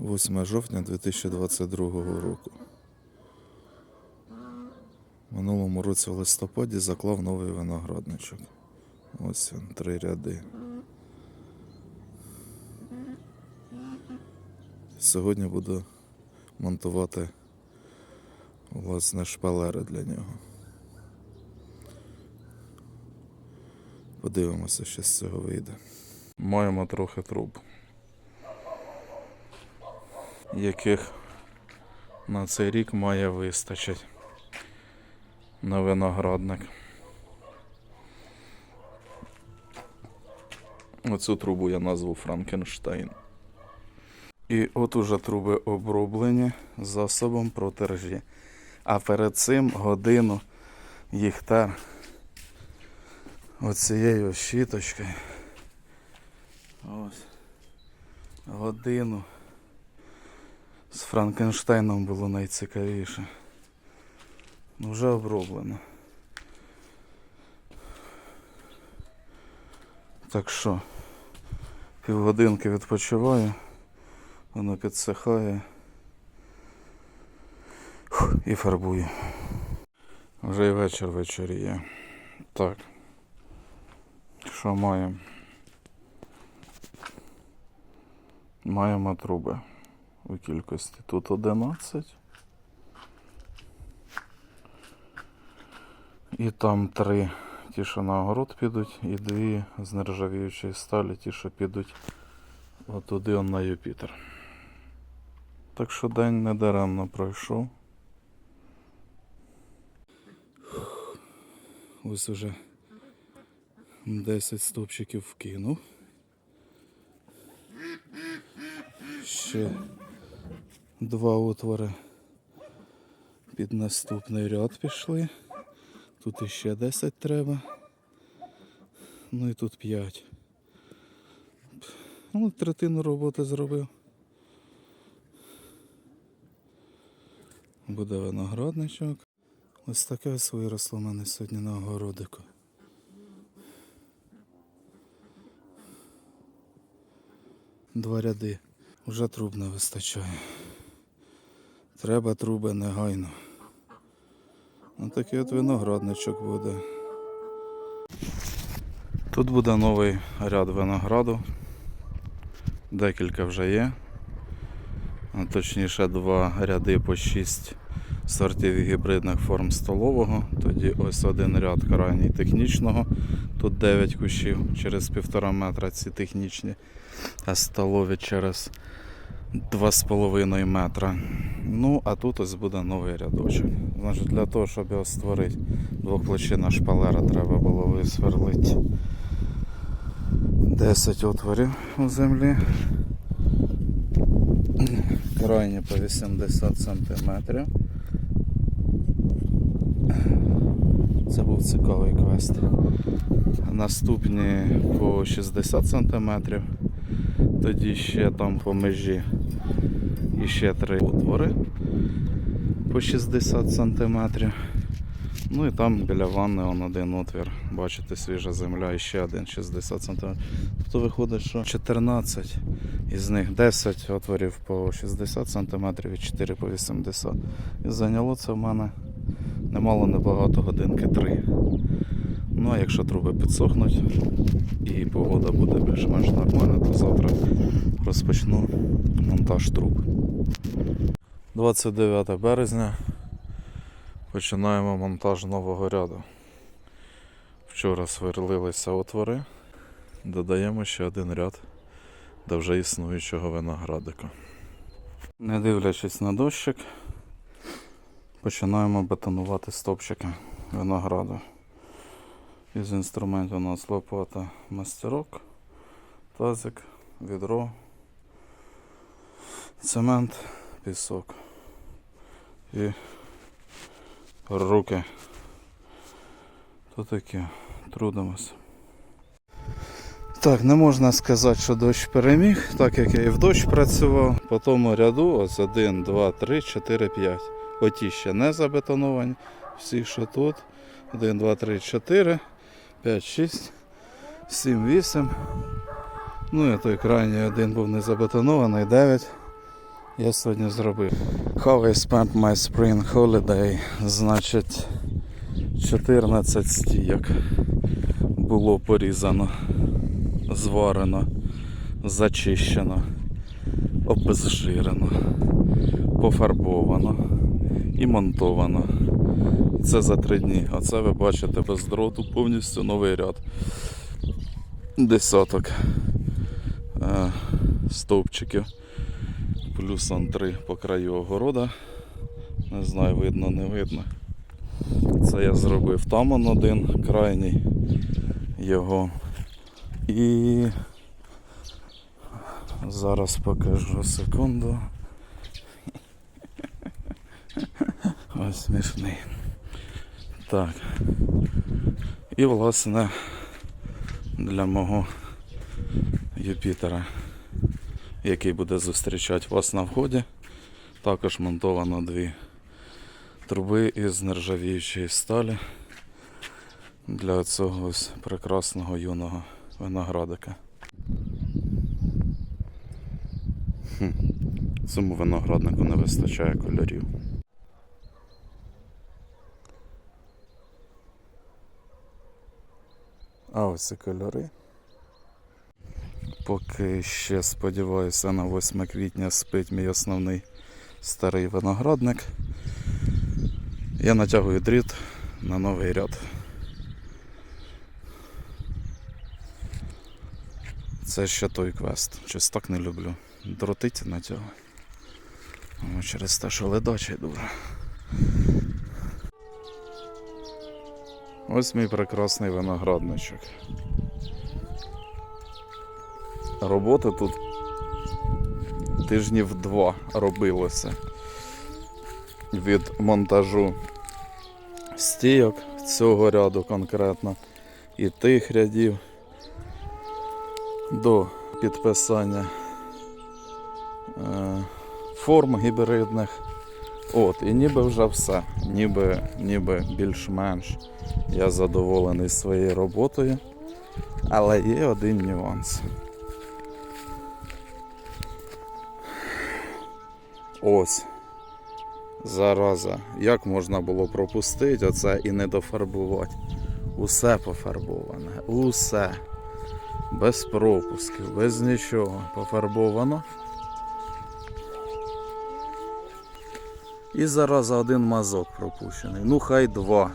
8 жовтня 2022 року. Минулому році в листопаді заклав новий виноградничок. Ось він, три ряди. Сьогодні буду монтувати власне шпалери для нього. Подивимося, що з цього вийде. Маємо трохи труб, яких на цей рік має вистачить на виноградник. Оцю трубу я назву Франкенштейн. І от уже труби оброблені засобом проти ржі. А перед цим годину їх оцією щіточкою. Ось. Годину. З Франкенштейном було найцікавіше. Ну, вже оброблено. Так що, півгодинки відпочиваю, воно підсихає Фух, і фарбую. Вже і вечір вечоріє. Так. Що маємо? Маємо труби у кількості. Тут 11. І там три. Ті, що на огород підуть, і дві з нержавіючої сталі, ті, що підуть отуди он на Юпітер. Так що день недаремно пройшов. Ось уже 10 стовпчиків вкинув. Ще два отвори під наступний ряд пішли. Тут іще 10 треба. Ну і тут 5. Ну, третину роботи зробив. Буде виноградничок. Ось таке ось виросло в мене сьогодні на огородику. Два ряди. Уже труб не вистачає. Треба труби негайно. Ну такий от виноградничок буде. Тут буде новий ряд винограду. Декілька вже є. Точніше два ряди по 6 сортів гібридних форм столового. Тоді ось один ряд крайній технічного. Тут 9 кущів через півтора метра ці технічні, а столові через 2,5 метра. Ну, а тут ось буде новий рядочок. Значить, для того, щоб його створити, двоплощина шпалера треба було висверлити 10 отворів у землі. Крайні по 80 сантиметрів. Це був цікавий квест. Наступні по 60 сантиметрів. Тоді ще там по межі і ще три отвори по 60 сантиметрів. Ну і там біля ванни он один отвір. Бачите, свіжа земля і ще один 60 сантиметрів. Тобто виходить, що 14 із них 10 отворів по 60 сантиметрів і 4 по 80. І зайняло це в мене немало небагато годинки 3. Ну а якщо труби підсохнуть і погода буде більш-менш нормальна, завтра розпочну монтаж труб. 29 березня. Починаємо монтаж нового ряду. Вчора сверлилися отвори. Додаємо ще один ряд до вже існуючого виноградика. Не дивлячись на дощик, починаємо бетонувати стовпчики винограду. Із інструментів у нас лопата мастерок, тазик, відро, цемент, пісок і руки. То таке, трудимося. Так, не можна сказати, що дощ переміг, так як я і в дощ працював. По тому ряду ось 1, 2, 3, 4, 5. Оті ще не забетоновані. Всі, що тут. 1, 2, 3, 4, 5, 6, 7, 8. Ну і той крайній один був не забетонований, 9. Я сьогодні зробив How I spent my spring holiday. Значить 14 стійок було порізано, зварено, зачищено, обезжирено, пофарбовано і монтовано. Це за три дні. Оце ви бачите без дроту повністю новий ряд. Десяток стовпчиків. Плюс он три по краю огорода. Не знаю, видно, не видно. Це я зробив там он один крайній його. І зараз покажу секунду. Ось смішний. Так. І власне для мого Юпітера, який буде зустрічати вас на вході, також монтовано дві труби із нержавіючої сталі для цього ось прекрасного юного виноградика. Хм. Цьому винограднику не вистачає кольорів. А ось і кольори. Поки ще сподіваюся на 8 квітня спить мій основний старий виноградник. Я натягую дріт на новий ряд. Це ще той квест. Щось так не люблю. Дротить натягую. Ну, Через те, що ледачий дуже. Ось мій прекрасний виноградничок. Роботи тут тижнів два робилося від монтажу стійок цього ряду конкретно і тих рядів до підписання е, форм гібридних. От, і ніби вже все, ніби, ніби більш-менш я задоволений своєю роботою. Але є один нюанс. Ось. Зараза. Як можна було пропустити оце і не дофарбувати? Усе пофарбоване. Усе. Без пропусків, без нічого. Пофарбовано. І зараза один мазок пропущений. Ну хай два.